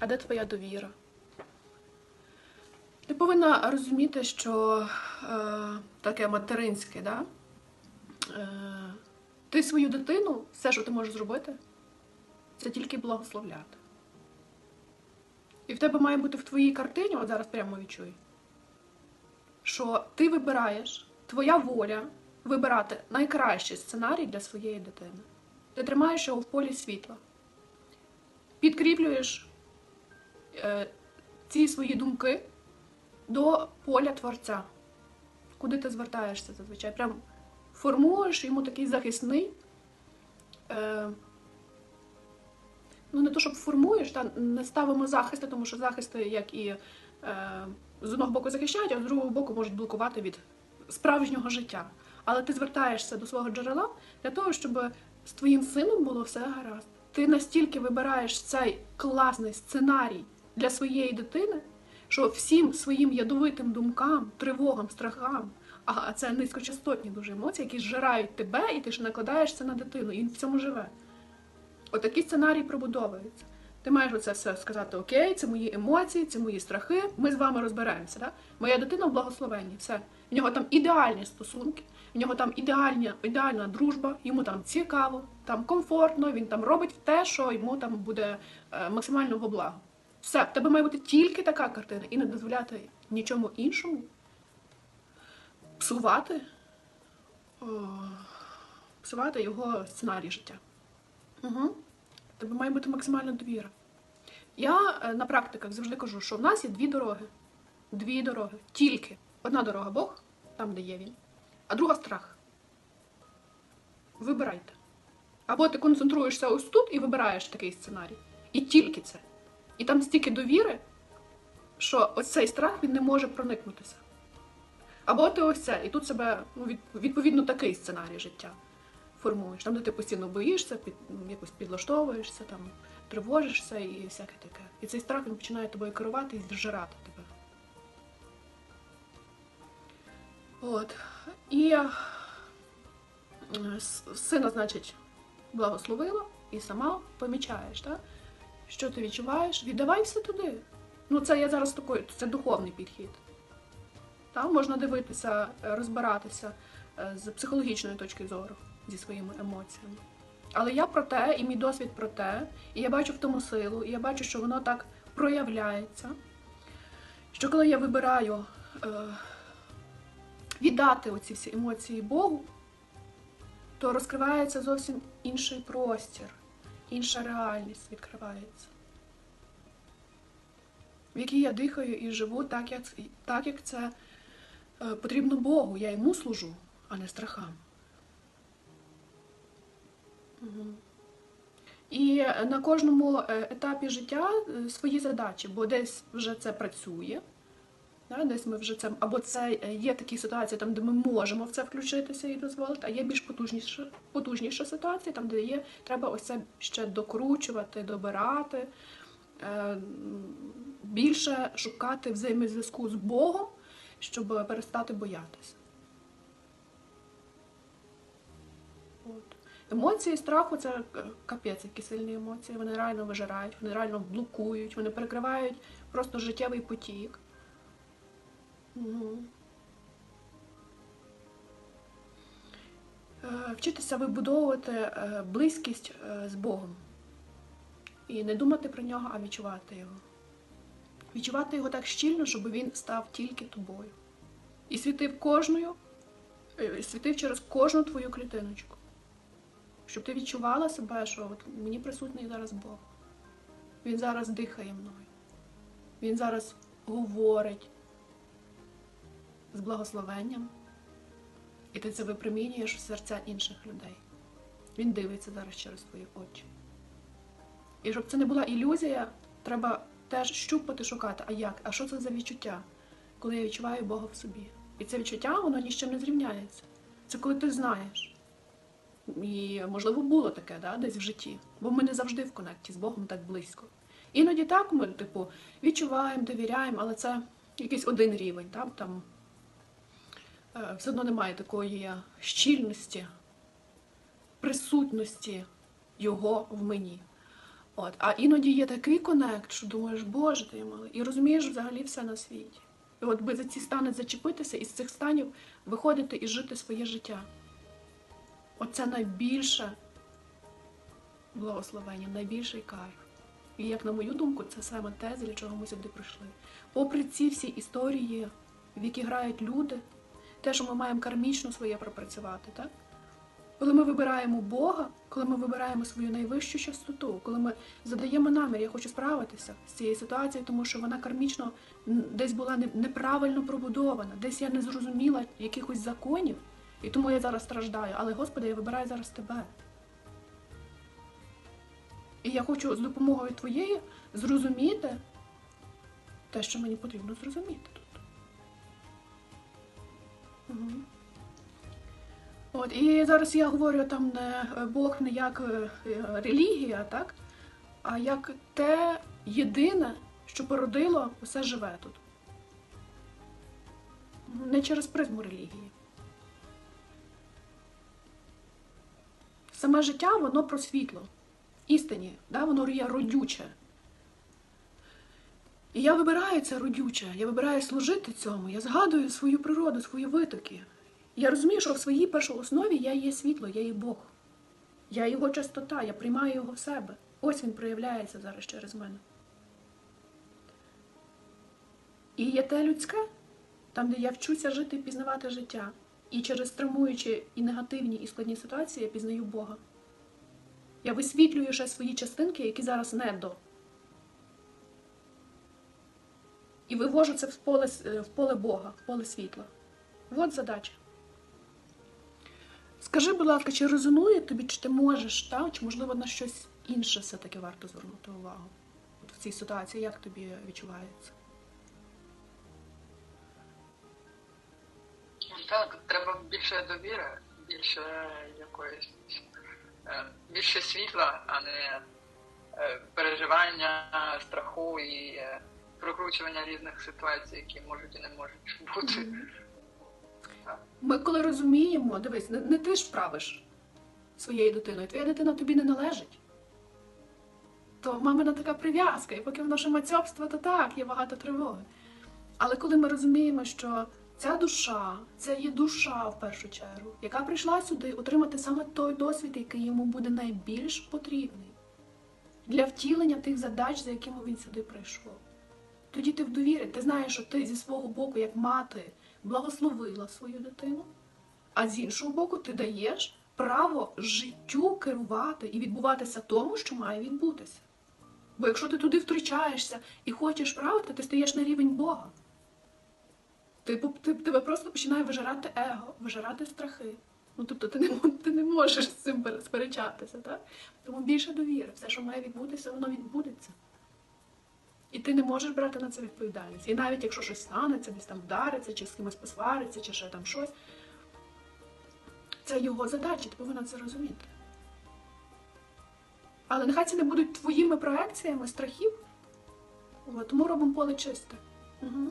А де твоя довіра? Ти повинна розуміти, що е, таке материнське, да? е, ти свою дитину, все, що ти можеш зробити, це тільки благословляти. І в тебе має бути в твоїй картині, от зараз прямо відчуй, що ти вибираєш, твоя воля вибирати найкращий сценарій для своєї дитини. Ти тримаєш його в полі світла, підкріплюєш е, ці свої думки до поля творця, куди ти звертаєшся зазвичай. Прям формуєш йому такий захисний. Е, ну, не то, щоб формуєш, та не ставимо захисти, тому що захисти, як і е, з одного боку захищають, а з другого боку можуть блокувати від справжнього життя. Але ти звертаєшся до свого джерела для того, щоб з твоїм сином було все гаразд. Ти настільки вибираєш цей класний сценарій для своєї дитини, що всім своїм ядовитим думкам, тривогам, страхам, а це низькочастотні дуже емоції, які зжирають тебе, і ти ж накладаєш це на дитину, і він в цьому живе. Отакий сценарій пробудовується. Ти маєш оце все сказати: Окей, це мої емоції, це мої страхи. Ми з вами розберемося. Да? Моя дитина в благословенні. Все. В нього там ідеальні стосунки, в нього там ідеальна, ідеальна дружба, йому там цікаво, там комфортно, він там робить те, що йому там буде е, максимально во благо. Все, в тебе має бути тільки така картина і не дозволяти нічому іншому псувати, о, псувати його сценарій життя. Угу. Тебе має бути максимальна довіра. Я е, на практиках завжди кажу, що в нас є дві дороги. Дві дороги. Тільки. Одна дорога Бог, там, де є він, а друга страх. Вибирайте. Або ти концентруєшся ось тут і вибираєш такий сценарій. І тільки це. І там стільки довіри, що ось цей страх він не може проникнутися. Або ти ось це, і тут себе ну, відповідно такий сценарій життя формуєш. Там, де ти постійно боїшся, під, якось підлаштовуєшся, там, тривожишся і всяке таке. І цей страх він починає тобою керувати і зжирати тебе. От. І е, сина, значить, благословила і сама помічаєш, так? що ти відчуваєш, віддавай все туди. Ну, це я зараз такий, це духовний підхід. Там можна дивитися, розбиратися е, з психологічної точки зору зі своїми емоціями. Але я про те, і мій досвід про те, і я бачу в тому силу, і я бачу, що воно так проявляється. Що коли я вибираю е, віддати оці всі емоції Богу, то розкривається зовсім інший простір, інша реальність відкривається, в якій я дихаю і живу так, як, так, як це е, потрібно Богу. Я йому служу, а не страхам. І на кожному е, етапі життя е, свої задачі, бо десь вже це працює, да, десь ми вже це, або це е, є такі ситуації, там, де ми можемо в це включитися і дозволити, а є більш потужніша, потужніша ситуація, там, де є, треба ось це ще докручувати, добирати, більше шукати взаємозв'язку з Богом, щоб перестати боятися. Емоції страху це капець, які сильні емоції. Вони реально вижирають, вони реально блокують, вони перекривають просто життєвий потік. Угу. Вчитися вибудовувати е, близькість е, з Богом. І не думати про нього, а відчувати його. Відчувати його так щільно, щоб він став тільки тобою. І світив кожною, світив через кожну твою клітиночку. Щоб ти відчувала себе, що от мені присутній зараз Бог. Він зараз дихає мною. Він зараз говорить з благословенням. І ти це випромінюєш в серця інших людей. Він дивиться зараз через твої очі. І щоб це не була ілюзія, треба теж щупати, шукати, а як? А що це за відчуття, коли я відчуваю Бога в собі? І це відчуття, воно ні з чим не зрівняється. Це коли ти знаєш. І, можливо, було таке да, десь в житті, бо ми не завжди в конекті з Богом так близько. Іноді так ми, типу, відчуваємо, довіряємо, але це якийсь один рівень. Там, там е, все одно немає такої щільності, присутності Його в мені. От, а іноді є такий конект, що думаєш, боже ти малий, і розумієш взагалі все на світі. І от би за ці стани зачепитися і з цих станів виходити і жити своє життя. Оце найбільше благословення, найбільший кайф. І як на мою думку, це саме те, для чого ми сюди прийшли. Попри ці всі історії, в які грають люди, те, що ми маємо кармічно своє пропрацювати, так? Коли ми вибираємо Бога, коли ми вибираємо свою найвищу частоту, коли ми задаємо намір, я хочу справитися з цією ситуацією, тому що вона кармічно десь була неправильно пробудована, десь я не зрозуміла якихось законів, і тому я зараз страждаю. Але Господи, я вибираю зараз тебе. І я хочу з допомогою твоєї зрозуміти те, що мені потрібно зрозуміти тут. Угу. От, і зараз я говорю там не Бог не як е, релігія, так? а як те єдине, що породило все живе тут. Не через призму релігії. Саме життя, воно про світло. Істині, да? воно є родюче. І я вибираю це родюче, я вибираю служити цьому, я згадую свою природу, свої витоки. Я розумію, що в своїй першооснові я є світло, я є Бог. Я його чистота, я приймаю його в себе. Ось він проявляється зараз через мене. І є те людське, там, де я вчуся жити і пізнавати життя. І через травмуючі і негативні, і складні ситуації я пізнаю Бога. Я висвітлюю ще свої частинки, які зараз не до. І вивожу це в поле, в поле Бога, в поле світла. От задача. Скажи, будь ласка, чи резонує тобі, чи ти можеш, та? чи можливо на щось інше все-таки варто звернути увагу? От в цій ситуації як тобі відчувається? Більше довіри, більше якоїсь е, більше світла, а не е, переживання, страху і е, прокручування різних ситуацій, які можуть і не можуть бути. Ми коли розуміємо, дивись, не, не ти ж правиш своєю дитиною, твоя дитина тобі не належить. То мамина така прив'язка, і поки воно ще мацьобство, то так, є багато тривоги. Але коли ми розуміємо, що ця душа, це є душа в першу чергу, яка прийшла сюди отримати саме той досвід, який йому буде найбільш потрібний для втілення тих задач, за якими він сюди прийшов. Тоді ти в довірі, ти знаєш, що ти зі свого боку, як мати, благословила свою дитину, а з іншого боку, ти даєш право життю керувати і відбуватися тому, що має відбутися. Бо якщо ти туди втручаєшся і хочеш правити, ти стаєш на рівень Бога. Ти, ти, тебе просто починає вижирати его, вижирати страхи. Ну, тобто ти не, ти не можеш з цим сперечатися, так? Тому більше довіри. Все, що має відбутися, воно відбудеться. І ти не можеш брати на це відповідальність. І навіть якщо щось станеться, десь там вдариться, чи з кимось посвариться, чи ще там щось, це його задача, ти повинна це розуміти. Але нехай це не будуть твоїми проекціями страхів. Тому робимо поле чисте. Угу.